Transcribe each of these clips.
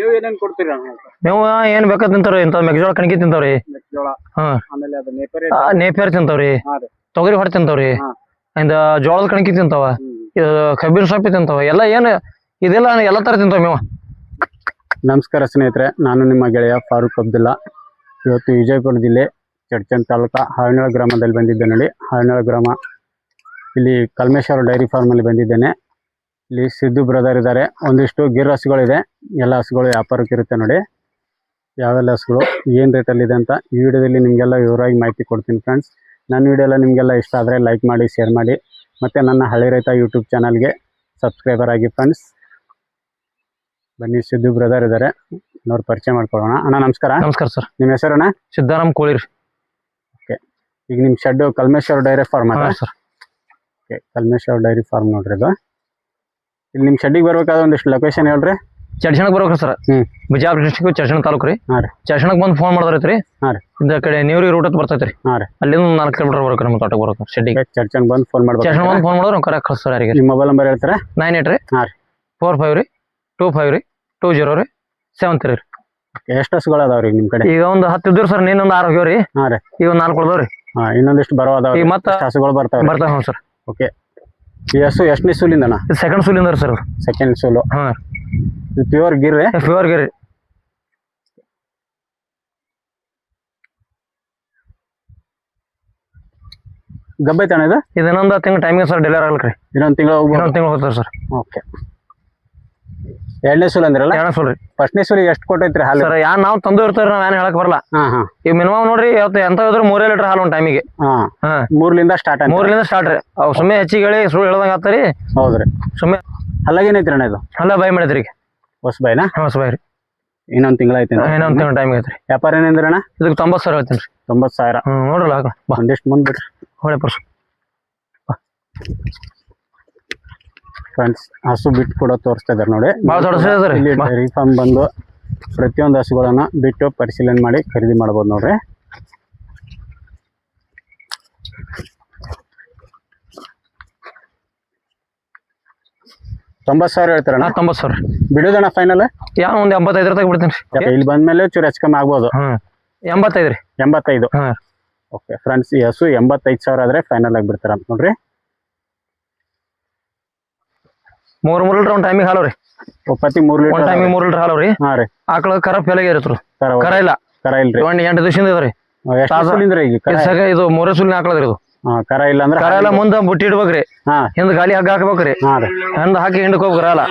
ನೀವು ಏನೇನ್ ಕೊಡ್ತೀರಿ ಅಣ್ಣ ನೀವು ಏನ್ ಬೇಕಾ ತಿಂತಾವ್ರಿ ಇಂಥ ಮೆಕ್ಜೋಳ ಕಣಕಿ ತಿಂತಾವ್ರಿ. ನೇಪೇರ್ ಹಾ. ಆಮೇಲೆ ಅದು ನೇಪರಿ ಆ, ನೇಪಿಯರ್ ತಿಂತಾವ್ರಿ. ಹಾ ರೀ. ತೊಗರಿ ಹೊಡೆ ತಿಂತಾವ್ರಿ. ಹಾ. ಇಂದ ಜೋಳದ ಕಣಕಿ ತಿಂತಾವ. ಇದು ಕಬ್ಬಿನ ಸೊಪ್ಪಿ ತಿಂತಾವ. ಎಲ್ಲ ಏನ್ ಇದೆಲ್ಲ ಎಲ್ಲ ತರ ತಿಂತಾವ ನೀವು. ನಮಸ್ಕಾರ ಸ್ನೇಹಿತರೆ ನಾನು ನಿಮ್ಮ ಗೆಳೆಯ ಫಾರೂಕ್ ಅಬ್ದುಲ್ಲಾ. ಇವತ್ತು ವಿಜಯಪುರ ಜಿಲ್ಲೆ ಚಡ್ಚನ್ ತಾಲೂಕಾ ಹಾವಿನಳ ಗ್ರಾಮದಲ್ಲಿ ಬಂದಿದ್ದೆ ನೋಡಿ. ಹಾವಿನಳ ಗ್ರಾಮ ಇಲ್ಲಿ ಕಲ್ಮೇಶ್ವರ ಡೈರಿ ಫಾರ್ಮಲ್ಲಿ ಬಂದಿದ್ದೇನೆ. ಇಲ್ಲಿ ಸಿದ್ದು ಬ್ರದರ್ ಇದ್ದಾರೆ. ಒಂದಿಷ್ಟು ಗಿರ್ ಹಸುಗಳಿದೆ. ಎಲ್ಲ ಹಸುಗಳು ವ್ಯಾಪಾರಕ್ಕೆ ಇರುತ್ತೆ ನೋಡಿ. ಯಾವೆಲ್ಲ ಹಸುಗಳು ಏನು ರೇಟಲ್ಲಿದೆ ಅಂತ ಈ ವಿಡಿಯೋದಲ್ಲಿ ನಿಮಗೆಲ್ಲ ವಿವರವಾಗಿ ಮಾಹಿತಿ ಕೊಡ್ತೀನಿ ಫ್ರೆಂಡ್ಸ್ ನನ್ನ ವಿಡಿಯೋ ಎಲ್ಲ ನಿಮಗೆಲ್ಲ ಇಷ್ಟ ಆದರೆ ಲೈಕ್ ಮಾಡಿ ಶೇರ್ ಮಾಡಿ. ಮತ್ತು ನನ್ನ ಹಳೆ ರೈತ ಯೂಟ್ಯೂಬ್ ಚಾನಲ್ಗೆ ಸಬ್ಸ್ಕ್ರೈಬರ್ ಆಗಿ ಫ್ರೆಂಡ್ಸ್ ಬನ್ನಿ ಸಿದ್ದು ಬ್ರದರ್ ಇದ್ದಾರೆ. ನೋಡಿ ಪರಿಚಯ ಮಾಡ್ಕೊಳ್ಳೋಣ. ಅಣ್ಣ ನಮಸ್ಕಾರ. ನಮಸ್ಕಾರ ಸರ್ ನಿಮ್ಮ ಅಣ್ಣ? ಸಿದ್ದಾರಾಮ್ ಓಕೆ ಈಗ ನಿಮ್ಮ ಶೆಡ್ ಕಲ್ಮೇಶ್ವರ ಡೈರಿ ಫಾರ್ಮ್ ಅಲ್ಲ sir okay Kalmeshwar dairy farm ನೋಡ್ರಿ ಇದು. ಇಲ್ಲಿ ನಿಮ್ಮ ಶೆಡ್ಡಿಗೆ ಬರ್ಬೇಕಾದ್ರೆ ಒಂದಿಷ್ಟು ಲೊಕೇಶನ್ ಹೇಳ್ರಿ. ಚರ್ಚಣಕ್ ಬರ್ಬೇಕ್ರಿ ಸರ್. ಹ್ಮ್. ಬಿಜಾಪುರ ಡಿಸ್ಟಿಕ್ ಚರ್ಚಣ ತಾಲೂಕು ರೀ. ಹಾಂ ರೀ. ಚರ್ಚಣಕ್ ಬಂದು ಫೋನ್ ಮಾಡಿದ್ರೈತ್ರಿ. ಹಾಂ ರೀ. ಇಂದ ಕಡೆ ನೀವ್ರಿ ರೂಟ್ ಅಂತ ರೀ ಹಾಂ ರೀ. ಅಲ್ಲಿಂದ ನಾಲ್ಕು ಕಿಲೋಮೀಟರ್ ಬರ್ಬೇಕು ನಮ್ಮ ತೋಟಕ್ಕೆ ಬರ್ಬೇಕು ಶೆಡ್ಡಿಗೆ ಚರ್ಚನ್ ಬಂದು ಫೋನ್ ಚರ್ಚಣ ಮಾಡ್ಬೇಕು ಬಂದು ಫೋನ್ ಮಾಡಿದ್ರೆ ಕರೆಕ್ಟ್ ಕಳಿಸ್ತಾರೆ ಯಾರಿಗೆ. ನಿಮ್ಮ ಮೊಬೈಲ್ ನಂಬರ್ ಹೇಳ್ತಾರೆ? ನೈನ್ ಏಟ್ ರೀ. ಹಾಂ ರೀ. ಫೋರ್ ಫೈವ್ ರೀ. ಟೂ ಫೈವ್ ರೀ. ಟೂ ಜೀರೋ ರೀ. ಸೆವೆನ್ ತ್ರೀ ರೀ. ಎಷ್ಟು ಹಸುಗಳು ಅದಾವ್ರಿ ನಿಮ್ಮ ಕಡೆ? ಈಗ ಒಂದು ಹತ್ತು ಇದ್ರು ಸರ್ ನೀನೊಂದು ಆರು ಹೋಗ್ಯಾವ ರೀ. ಹಾಂ ರೀ. ಈಗ ಒಂದು ನಾಲ್ಕು ಉಳ್ದವ್ರಿ ಹಾಂ ಇನ್ನೊಂದಿಷ್ಟು ಬರೋ ಅದಾವ ಈಗ ಮತ್ತೆ ಹಸುಗಳು ಬರ್ತಾವ್ರಿ ಬರ್ತಾವ ಹ್ಞೂ ಸರ್. ಓಕೆ ಹಸು ಎಷ್ಟನೇ ಸೂಲಿಂದಣ್ಣ ಇದು ಸೆಕೆಂಡ್ ಸೂಲಿಂದ ಸರ್ ಸೆಕೆಂಡ್ ಸೂಲು. ಹಾಂ. ಇದು ಪ್ಯೂರ್ ಗಿರ್ ಪ್ಯೂರ್ ಫೀವರ್ಗೆ ರೀ ಗಬ್ಬೈತಣ್ಣ ಇದು? ಇದು ಇನ್ನೊಂದು ತಿಂಗಳು ಟೈಮಿಗೆ ಸರ್ ಡೆಲಿವರ್ ಆಗಲ್ರಿ. ಇನ್ನೊಂದು ತಿಂಗಳು ಇನ್ನೊಂದು ತಿಂಗಳು ಹೋಗ್ತಾರೆ ಸರ್ ಓಕೆ ಎರಡನೇ ಸೂಲ್ ಅಂದ್ರಲ್ಲ? ಎರಡನೇ ಸೂಲ್ ರೀ. ಫಸ್ಟ್ನೇ ಸೂಲಿಗೆ ಎಷ್ಟು ಕೊಟ್ಟೈತ್ರಿ ಹಾಲು? ಸರ್ ಯಾ ನಾವು ತಂದು ಇರ್ತಾರ ನಾವ್ ಏನ್ ಹೇಳಕ್ ಬರಲ್ಲ. ಹಾ ಹಾ. ಈಗ ಮಿನಿಮಮ್ ನೋಡ್ರಿ ಇವತ್ತು ಎಂತ ಹೋದ್ರೆ ಮೂರೇ ಲೀಟರ್ ಹಾಲು ಒಂದು ಟೈಮಿಗೆ ಹಾ. ಹಾ. ಮೂರ್ಲಿಂದ ಸ್ಟಾರ್ಟ್ ಅಂತ ಮೂರಲಿಂದ ಸ್ಟಾರ್ಟ್ ರೀ. ಅವ್ ಸುಮ್ಮನೆ ಹೆಚ್ಚಿಗೆ ಹೇಳಿ ಸುಳ್ಳು ಹೇಳ್ದಂಗ ಆತ್ರಿ ಹೌದ್ರಿ. ಸುಮ್ಮನೆ ಅಲ್ಲಾಗೇನೈತ್ರಿ ಅಣ್ಣ ಇದು? ಅಲ್ಲ ಬೈ ಮಾಡಿದ್ರಿ ಈಗ. ಹೊಸ ಬೈನಾ ಹೊಸ ಬಾಯ್ ರೀ ಇನ್ನೊಂದ್ ತಿಂಗಳ ಐತಿ ಇನ್ನೊಂದು ತಿಂಗಳ ಟೈಮ್ ಐತ್ರಿ ವ್ಯಾಪಾರ ಏನಂದ್ರೆ ಅಣ್ಣ ಇದಕ್ಕೆ ತೊಂಬತ್ತು ಸಾವಿರ ಹೇಳ್ತೀನಿ ರೀ ತೊಂಬತ್ತು ಸಾವಿರ. ಹ್ಞೂ ನೋಡ್ರಲ್ಲ ಹಾಕ ಬಾ. ಒಂದಿಷ್ಟು ಮುಂದೆ ಬಿಡ್ರಿ ಹೊಳೆ ಪರ್ಸು. ಫ್ರೆಂಡ್ಸ್ ಹಸು ಬಿಟ್ಟು ಕೂಡ ತೋರಿಸ್ತಾ ಇದಾರೆ ನೋಡಿ. ಇಲ್ಲಿ. ಡೈರಿ ಫಾರ್ಮ್ ಬಂದು ಪ್ರತಿಯೊಂದು ಹಸುಗಳನ್ನ ಬಿಟ್ಟು ಪರಿಶೀಲನೆ ಮಾಡಿ ಖರೀದಿ ಮಾಡಬಹುದು ನೋಡ್ರಿ. ತೊಂಬತ್ತು ಸಾವಿರ ಹೇಳ್ತಾರಣ್ಣ? ತೊಂಬತ್ ತೊಂಬತ್ತು ಸಾವಿರ. ಬಿಡೋದಣ್ಣ ಫೈನಲ್ ಯಾವ ಒಂದು ಎಂಬತ್ತೈದು ತಗ ಬಿಡ್ತೀನಿ. ಇಲ್ಲಿ ಬಂದ್ಮೇಲೆ ಚೂರು ಹೆಚ್ಚು ಕಮ್ಮಿ ಆಗ್ಬೋದು. ಎಂಬತ್ತೈದ್ರಿ. ಎಂಬತ್ತೈದು. ರೀ ಎಂಬತ್ತೈದು ಹಾಂ. ಓಕೆ ಫ್ರೆಂಡ್ಸ್ ಈ ಹಸು ಎಂಬತ್ತೈದು ಸಾವಿರ ಆದ್ರೆ ಫೈನಲ್ ಆಗಿ ಬಿಡ್ತಾರ ಅಂತ ನೋಡ್ರಿ. ಮೂರು ಮೂರ್ ಲೀಟರ್ ಒಂದ್ ಟೈಮಿಗೆ ಹಾಲು ರೀ. ಒಪ್ಪತ್ತಿ ಮೂರು ಒಂದು ಲೀಟರ್ ಟೈಮಿಗೆ ಮೂರ್ ಲೀಟರ್ ಹಾಲು ರೀ. ಹಾ ರೀ. ಆಕಳ ಕರ ಫೆಲಗೆ ಇರತ್ರು. ಕರ ಕರ ಇಲ್ಲ. ಕರ ಇಲ್ಲ ಒಂದ್ ಎಂಟು ದಿವಸದಿಂದ ಇದ್ರಿ ಸಗ ಇದು ಮೂರೇ ಸುಲಿನ ಹಾಕ್ಲದ್ರಿ ಇದು. ಕರ ಇಲ್ಲ ಅಂದ್ರೆ ಕರ ಎಲ್ಲ ಮುಂದೆ ಬುಟ್ಟಿ ಇಡ್ಬೇಕ್ರಿ ಹಾ. ಹಿಂದ್ ಗಾಳಿ ಹಗ್ಗ ಹಾಕ್ಬೇಕ್ರಿ ಹಿಂದ್ ಹಾಕಿ ಹಿಂಡಕ್ ಅಲ್ಲ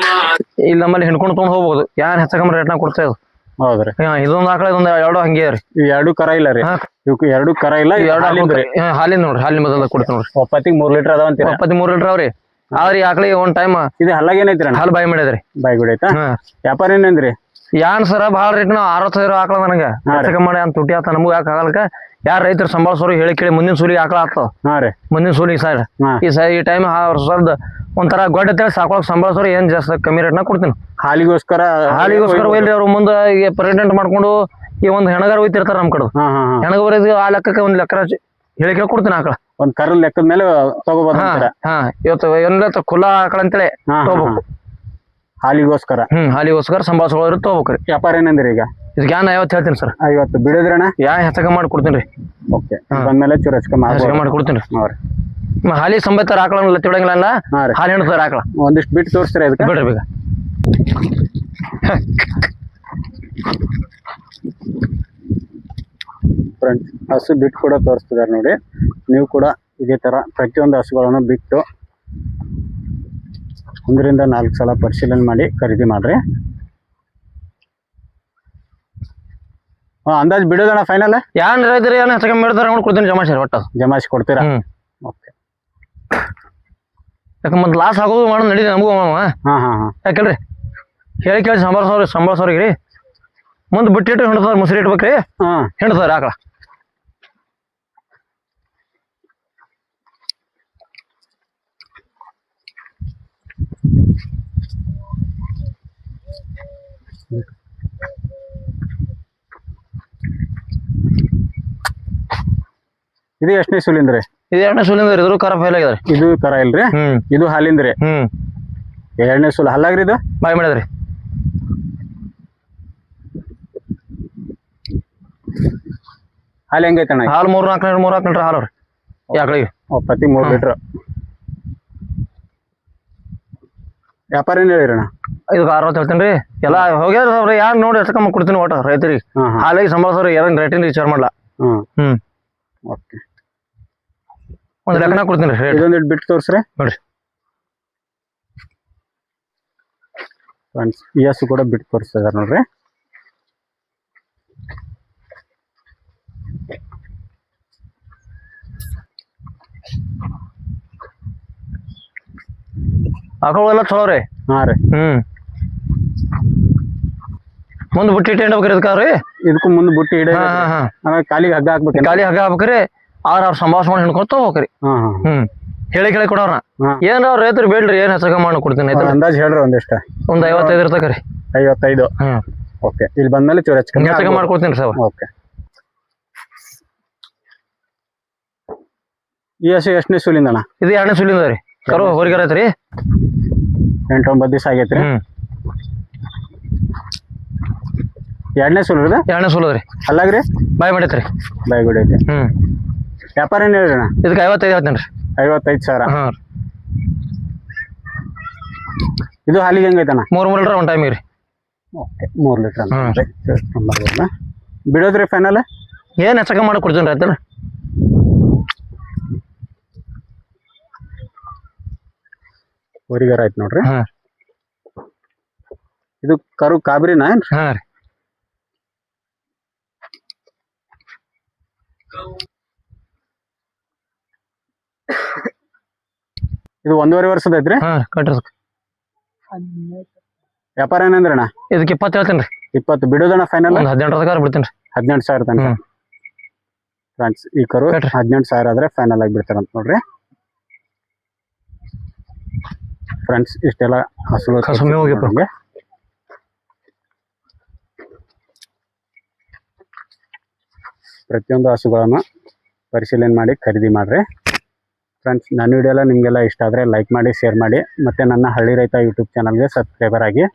ಇಲ್ಲಿ ನಮ್ಮಲ್ಲಿ ಹಿಂಡ್ಕೊಂಡು ತೊಗೊಂಡ್ ಹೋಗ್ಬೋದು. ಯಾರ್ ಹೆಚ್ಚಕಮ್ಮ ರೇಟ್ನಾಗ ಕೊಡ್ತಾ ಇದು ಹೌದ್ರಿ ಇದೊಂದು ಆಕಳ ಇದೊಂದು ಎರಡು ಹಂಗೆ ರೀ. ಎರಡು ಕರ ಇಲ್ಲ ರೀ. ಇವಕ್ಕೆ ಎರಡು ಕರ ಇಲ್ಲ ಎರಡು ಹಾಲಿನ ನೋಡ್ರಿ ಹಾಲಿನ ಬದಲ ಕೊಡ್ತೀನಿ ನೋಡ್ರಿ. ಒಪ್ಪತ್ತಿಗೆ ಮೂರ್ ಲೀಟರ್ ಅದಾವಂತ ಅಂತೀರ? ಮೂರು ಲೀಟರ್ ಅವ್ರಿ ಆದ್ರೆ ಆಕಳಿಗೆ ಒಂದ್ ಟೈಮ್ ಇದು ಹಲ್ಲಾಗ ಏನೈತ್ರಿ ಅಣ್ಣ? ಹಾಲು ಬಾಯಿ ಮಾಡಿದ್ರಿ. ಬಾಯ್ ಗುಡೈತಾ ಹಾ. ವ್ಯಾಪಾರ ಏನಂದ್ರಿ ಯಾನ್ ಸರ ಭಾಳ ರೇಟ್ ನಾವು ಅರವತ್ತು ಸಾವಿರ ಆಕಳ ನನಗ. ಹೆಚ್ಚಕ ಮಾಡಿ ಅಂತ ತುಟಿ ಆತ ನಮಗೂ ಯಾಕೆ ಆಗಲ್ಕ? ಯಾರ ರೈತರು ಸಂಭಾಳಿಸೋರು ಹೇಳಿ ಕೇಳಿ ಮುಂದಿನ ಸೂಲಿಗೆ ಆಕಳ ಹಾ ರೀ. ಮುಂದಿನ ಸೂಲಿಗೆ ಸರ್ ಹಾ. ಈ ಸರ್ ಈ ಟೈಮ್ ಸರ್ ಒಂಥರ ಗೊಡ್ಡ ತೇಳಿ ಸಾಕೊಳಕ್ ಸಂಭಾಳಿಸೋರು ಏನ್ ಜಾಸ್ತಿ ಕಮ್ಮಿ ರೇಟ್ನಾಗ ಕೊಡ್ತೀನಿ. ಹಾಲಿಗೋಸ್ಕರ ಹಾಲಿಗೋಸ್ಕರ ಒಯ್ಲಿ ಅವ್ರ ಮುಂದೆ ಈಗ ಪ್ರೆಗ್ನೆಂಟ್ ಮಾಡ್ಕೊಂಡು ಈ ಒಂದು ಹೆಣಗಾರ ಒಯ್ತಿರ್ತಾರ ನಮ್ ಕಡೆ. ಹೆಣಗಾರ ಆ ಲೆಕ್ಕಕ್ಕೆ ಒಂದ್ ಲೆಕ್ಕ ಹೇಳಿಕೆ ಕೊಡ್ತೀನಿ ಆಕಳ ಒಂದ್ ಕರ್ ಲೆಕ್ಕದ ಮೇಲೆ ತಗೋಬಹುದು ಅಂತೀರ? ಹಾ ಇವತ್ತು ಏನಿಲ್ಲ ಖುಲ್ಲಾ ಆಕಳ ಅಂತೇಳಿ ಹಾ ಹಾ, ತಗೋಬೇಕು. ಹಾಲಿಗೋಸ್ಕರ? ಹ್ಮ್ ಹಾಲಿಗೋಸ್ಕರ ಸಂಭಾಳಿಸೋರು ತಗೋಬೇಕ್ರಿ ವ್ಯಾಪಾರ ಏನಂದ್ರಿ ಈಗ? ಇದಕ್ಕೆ ಯಾನ್ ಐವತ್ತು ಹೇಳ್ತೀನಿ ಸರ್. ಐವತ್ತು ಬಿಡೋದ್ರಣ ಯಾ ಹೆಚ್ಚಕ ಮಾಡಿ ಕೊಡ್ತೀನಿ ರೀ. ಓಕೆ. ಬಂದ್ಮೇಲೆ ಚೂರು ಹೆಚ್ಚು ಹೆಚ್ಚಕ ಮಾಡಿ ಕೊಡ್ತೀನಿ ಹಾ ರೀ ರೀ ಹಾಲಿ ಸಂಬೈತಾರ ಆಕಳ ತಿಳಂಗಿಲ್ಲ ಹಾ ರೀ. ಹಾಲು ಹಿಡ್ತಾರ ಆಕಳ ಒಂದಿಷ್ಟು ಬಿಟ್ಟು ತೋರಿಸ್ತೀರಾ ಇದಕ್ಕೆ? ಬಿಡ್ರಿ ಬೇಗ ಫ್ರೆಂಡ್ಸ್ ಹಸು ಬಿಟ್ಟು ಕೂಡ ತೋರಿಸ್ತಿದ್ದಾರೆ ನೋಡಿ. ನೀವು ಕೂಡ ಇದೇ ಥರ ಪ್ರತಿಯೊಂದು ಹಸುಗಳನ್ನು ಬಿಟ್ಟು ಒಂದರಿಂದ ನಾಲ್ಕು ಸಲ ಪರಿಶೀಲನೆ ಮಾಡಿ ಖರೀದಿ ಮಾಡ್ರಿ. ಹಾಂ ಅಂದಾಜು ಬಿಡೋದಣ್ಣ ಫೈನಲ್ ಯಾರು ರೈತರು ಏನ್ ನೋಡಿ ಕೊಡ್ತೀನಿ ಜಮಾಯಿಸಿ ಒಟ್ಟು. ಜಮಾಯಿಸಿ ಕೊಡ್ತೀರಾ? ಓಕೆ ಯಾಕ ಲಾಸ್ ಆಗೋದು ಮಾಡೋದು ನಡೀತಿ ನಮಗೂ ಹಾಂ ಹಾಂ ಹಾಂ. ಯಾಕಲ್ರಿ ಹೇಳಿ ಕೇಳಿ ಸಂಭಾಳ್ಸೋರಿ ಸಂಭಾಳ್ಸೋರಿಗೆ ರೀ. ಮುಂದೆ ಬಿಟ್ಟಿಟ್ಟು ಹಿಡ್ತಾರ ಮುಸ್ರಿ ಇಟ್ಬೇಕ್ರಿ. ಹಾಂ. ಹಿಡ್ತಾರ ಆಕಳ ಇದು ಎಷ್ಟನೇ ಸುಲಿಂದ್ರಿ? ಇದು ಎರಡನೇ ಸುಲಿಂದ ಇದ್ರು ಕರ ಫೈಲ್ ಆಗಿದ್ರೆ. ಇದು ಕರ ಇಲ್ರಿ? ಇದು ಹಾಲಿಂದ್ರೆ? ಹ್ಮ್. ಎರಡನೇ ಸುಲ್ ಹಲ್ಲಾಗ್ರಿ ಇದು? ಬಾಯಿ ಮಾಡಿದ್ರಿ. ಹಾಲು ಹೆಂಗೈತಣ್ಣ ಹಾಲು ಮೂರು ನಾಲ್ಕು ಲೀಟರ್ ಮೂರು ನಾಲ್ಕು ಲೀಟರ್ ಹಾಲು ರೀ ಯಾಕಳಿಗೆ ಪ್ರತಿ ಮೂರು ಲೀಟ್ರ್. ವ್ಯಾಪಾರ ಏನು ಹೇಳಿರಣ್ಣ ಇದಕ್ಕೆ ಅರವತ್ತು ಹೇಳ್ತೀನಿ ರೀ. ಎಲ್ಲ ಹೋಗ್ಯಾರ ಅವ್ರಿ ಯಾರು ನೋಡಿ ಎಷ್ಟಕಮ್ಮ ಕೊಡ್ತೀನಿ ಒಟ್ಟು ರೈತರಿಗೆ. ಹಾಂ ಹಾಂ ಸಂಬಳ ಸಂಬಳಸೋರು ಏನ್ ರೇಟಿನ ವಿಚಾರ ಮಾಡಲ್ಲ ಹ್ಮ್. ಓಕೆ. ಒಂದು ಲೆಕ್ಕನ ಕೊಡ್ತೀನಿ ರೀ ರೇಟ್ ಇದೊಂದು ಬಿಟ್ಟು ತೋರಿಸ್ರಿ. ನೋಡ್ರಿ. ಫ್ರೆಂಡ್ಸ್ ಈ ಹಸು ಕೂಡ ಬಿಟ್ಟು ತೋರಿಸ್ತಿದ್ದಾರೆ ನೋಡ್ರಿ. ಆಕಳೆಲ್ಲ ಚಲೋ ರೀ? ಹಾಂ ರೀ. ಹ್ಮ್. ಮುಂದ್ ಬುಟ್ಟಿ ಇಟ್ಟು ಇದಕ್ಕಾವ್ರಿ ಇದಕ್ಕೂ ಮುಂದೆ ಬುಟ್ಟಿ ಇಡ ಹಾ ಹಾ ಹಾ. ಕಾಲಿಗೆ ಹಗ್ಗ ಹಾಕ್ಬೇಕು ಖಾಲಿ ಹಗ್ಗ ಹಾಕ್ಬೇಕ್ರಿ ಆರ್ ಅವ್ರ ಸಂಭಾಷ ಮಾಡಿ ಹಿಡ್ಕೊಂತ ಹೋಗ್ರಿ ಹಾ ಹಾ. ಹ್ಮ್. ಹೇಳಿ ಕೇಳಿ ಕೊಡೋಣ ಹಾ. ಏನ್ ಅವ್ರ ರೈತರು ಬೇಡ್ರಿ ಏನ್ ಹೆಚ್ಚಾಗ ಮಾಡಿ ಕೊಡ್ತೀನಿ ಆಯ್ತಾ ಅಂದಾಜ್ ಹೇಳ್ರಿ ಒಂದಿಷ್ಟ. ಒಂದ್ ಐವತ್ತೈದು ಇರ್ತಕ್ರಿ ಐವತ್ತೈದು. ಹ್ಮ್. ಓಕೆ. ಇಲ್ಲಿ ಬಂದ್ಮೇಲೆ ಚೂರು ಹೆಚ್ಚು ಕಮ್ಮಿ ಹೆಚ್ಚಾಗ ಮಾಡ್ಕೊಡ್ತೀನಿ ಸರ್. ಓಕೆ. ಈ ಹಸು ಎಷ್ಟನೇ ಸೂಲಿಂದ ಅಣ್ಣ ಇದು ಎರಡನೇ ಸುಲಿಂದ ರೀ. ಕರು ಹೊರಗೆ ಐತ್ರಿ ಎಂಟು ಒಂಬತ್ತು ದಿವಸ ಆಗೈತ್ರಿ? ಹ್ಮ್. ಎರಡನೇ ಸೂಲ್ ರೀ ಎರಡನೇ ಸುಲದ ರೀ ಅಲ್ಲಾಗ್ರಿ? ಬಾಯ್ ಮಾಡೈತ್ರಿ. ಬಾಯ್ಗುಡಿ ಐತೆ ಹ್ಮ್. ವ್ಯಾಪಾರ ಏನ್ ಹೇಳ್ರಿ ಅಣ್ಣ? ಇದಕ್ಕೆ ಐವತ್ತೈದು ಹೇಳ್ತೀನಿ ರೀ ಐವತ್ತೈದು ಸಾವಿರ. ಹಾ ರೀ. ಇದು ಹಾಲಿಗೆ ಹೆಂಗೈತಣ್ಣ? ಮೂರ್ ಮೂರು ಲೀಟರ್ ಒನ್ ಟೈಮಿಗೆ ರೀ. ಓಕೆ ಮೂರು ಲೀಟ್ರ್. ಅಂತ ಬಿಡೋದ್ರಿ ಫೈನಲ್ ಏನ್ ಹೆಚ್ಚಕ ಮಾಡಿ ಕೊಡ್ತೀನಿ ರೈತರು ಊರಿಗಾರ ಆಯ್ತು ನೋಡ್ರಿ. ಹಾ ಇದು ಕರು ಕಾಬ್ರಿನಾ ಏನ್ರಿ? ಹಾ ರೀ. ಇದು ಒಂದೂವರೆ ವರ್ಷದ ಐತ್ರಿ? ಹಾ ರೀ ಕಟ್ರಿ ವ್ಯಾಪಾರ ಏನಂದ್ರಿ ಅಣ್ಣ? ಇದಕ್ಕೆ ಇಪ್ಪತ್ತು ಹೇಳ್ತೇನೆ ರೀ ಇಪ್ಪತ್ತು. ಬಿಡೋದಣ್ಣ ಫೈನಲ್ ಒಂದ್ ಹದಿನೆಂಟು ತನಕ ಬಿಡ್ತೀನಿ ರೀ ಹದಿನೆಂಟು ಸಾವಿರ ತನಕ? ಹ್ಮ್. ಫ್ರೆಂಡ್ಸ್ ಈ ಕರು ಕಟ್ರಿ. ಹದಿನೆಂಟು ಸಾವಿರ ಆದ್ರೆ ಫೈನಲ್ ಆಗಿ ಬಿಡ್ತಾರಂತ ನೋಡ್ರಿ. ಫ್ರೆಂಡ್ಸ್ ಇಷ್ಟೆಲ್ಲ ಹಸು ಕಸು ಮೇವು ಹೋಗ್ಯಪ್ಪ. ನಮ್ಗೆ. ಪ್ರತಿಯೊಂದು ಹಸುಗಳನ್ನು ಪರಿಶೀಲನೆ ಮಾಡಿ ಖರೀದಿ ಮಾಡ್ರಿ. ಫ್ರೆಂಡ್ಸ್ ನನ್ನ ವಿಡಿಯೋ ಎಲ್ಲ ನಿಮಗೆಲ್ಲ ಇಷ್ಟ ಆದರೆ ಲೈಕ್ ಮಾಡಿ ಶೇರ್ ಮಾಡಿ, ಮತ್ತು ನನ್ನ ಹಳ್ಳಿ ರೈತ ಯೂಟ್ಯೂಬ್ ಚಾನಲ್ಗೆ ಸಬ್ಸ್ಕ್ರೈಬರ್ ಆಗಿ.